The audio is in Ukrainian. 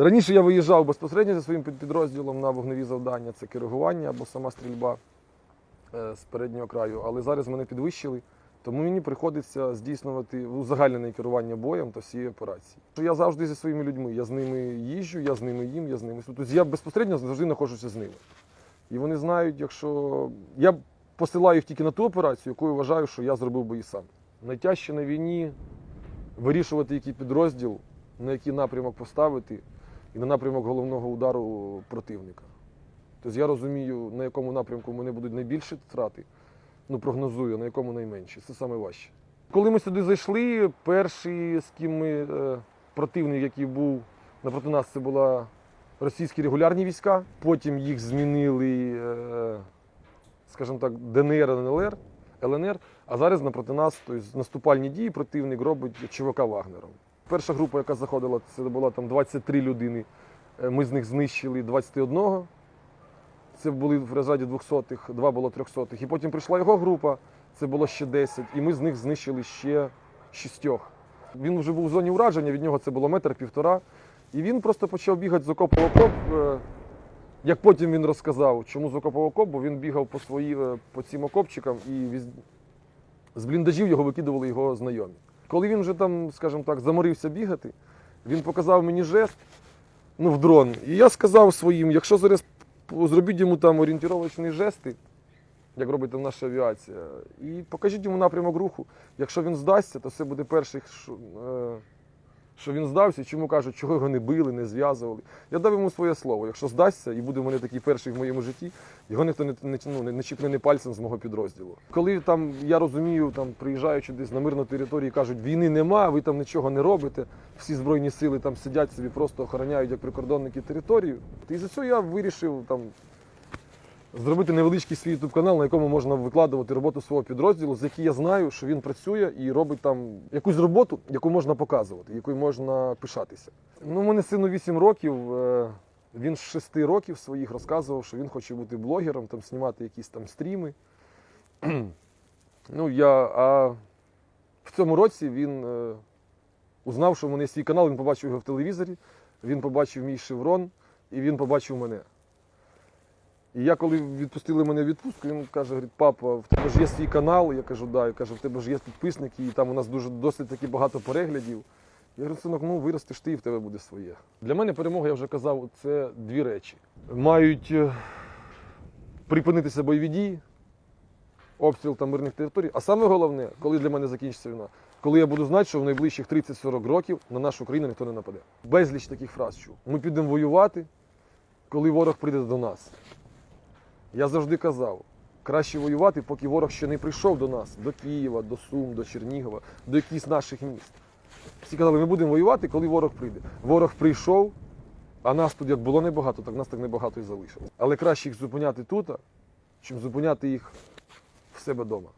Раніше я виїжджав безпосередньо зі своїм під- підрозділом на вогневі завдання, це керування або сама стрільба е, з переднього краю, але зараз мене підвищили, тому мені приходиться здійснювати узагальнене керування боєм та всією операції. Я завжди зі своїми людьми, я з ними їжджу, я з ними їм, я з ними. Тобто я безпосередньо завжди знаходжуся з ними. І вони знають, якщо я посилаю їх тільки на ту операцію, яку я вважаю, що я зробив би і сам. Найтяжче на війні вирішувати, який підрозділ, на який напрямок поставити, і на напрямок головного удару противника. Тобто я розумію, на якому напрямку в мене будуть найбільші втрати, ну прогнозую, на якому найменші. Це саме важче. Коли ми сюди зайшли, перший, з ким ми е, противник, який був напроти нас, це була російські регулярні війська. Потім їх змінили, е, скажімо так, ДНР, НЛР, ЛНР. А зараз напроти нас, тобто наступальні дії противник робить ЧВК Вагнером. Перша група, яка заходила, це була там 23 людини. Е, Ми з них знищили 21. Це були в розряді 200-х, два було 300-х. І потім прийшла його група, це було ще 10, і ми з них знищили ще шістьох. Він вже був в зоні ураження, від нього це було метр півтора. І він просто почав бігати з окопу в окоп. е, Як потім він розказав, чому з окопу в окоп, бо він бігав по, свої, е, по цим окопчикам і з бліндажів його викидували його знайомі. Коли він вже там, скажімо так, заморився бігати, він показав мені жест ну, в дрон. І я сказав своїм, якщо зараз зробіть йому там орієнтировочні жести, як робить там наша авіація, і покажіть йому напрямок руху. Якщо він здасться, то це буде перший, е, що він здався, чому кажуть, чого його не били, не зв'язували. Я дав йому своє слово. Якщо здасться, і буде в мене такий перший в моєму житті, його ніхто не, не, ну, не, не чіпне не пальцем з мого підрозділу. Коли там я розумію, там приїжджаючи десь на мирну територію, кажуть, війни нема, ви там нічого не робите, всі збройні сили там сидять собі, просто охороняють як прикордонники територію. І за цього я вирішив там зробити невеличкий свій youtube канал, на якому можна викладувати роботу свого підрозділу, з який я знаю, що він працює і робить там якусь роботу, яку можна показувати, якою можна пишатися. Ну, у мене сину 8 років. е, Він з 6 років своїх розказував, що він хоче бути блогером, там знімати якісь там стріми. ну, я, а в цьому році він е, узнав, що в мене свій канал, він побачив його в телевізорі, він побачив мій шеврон і він побачив мене. І я коли відпустили мене в відпустку, він каже, говорить, папа, в тебе ж є свій канал. Я кажу, да. Я кажу, в тебе ж є підписники, і там у нас дуже досить таки багато переглядів. Я говорю, синок, ну виростеш ти і в тебе буде своє. Для мене перемога, я вже казав, це дві речі. Мають е, припинитися бойові дії, обстріл там мирних територій. А саме головне, коли для мене закінчиться війна, коли я буду знати, що в найближчих 30-40 років на нашу країну ніхто не нападе. Безліч таких фраз чув. Ми підемо воювати, коли ворог прийде до нас. Я завжди казав, краще воювати, поки ворог ще не прийшов до нас, до Києва, до Сум, до Чернігова, до якихось наших міст. Всі казали, ми будемо воювати, коли ворог прийде. Ворог прийшов, а нас тут як було небагато, так нас так небагато і залишилось. Але краще їх зупиняти тут, чим зупиняти їх в себе вдома.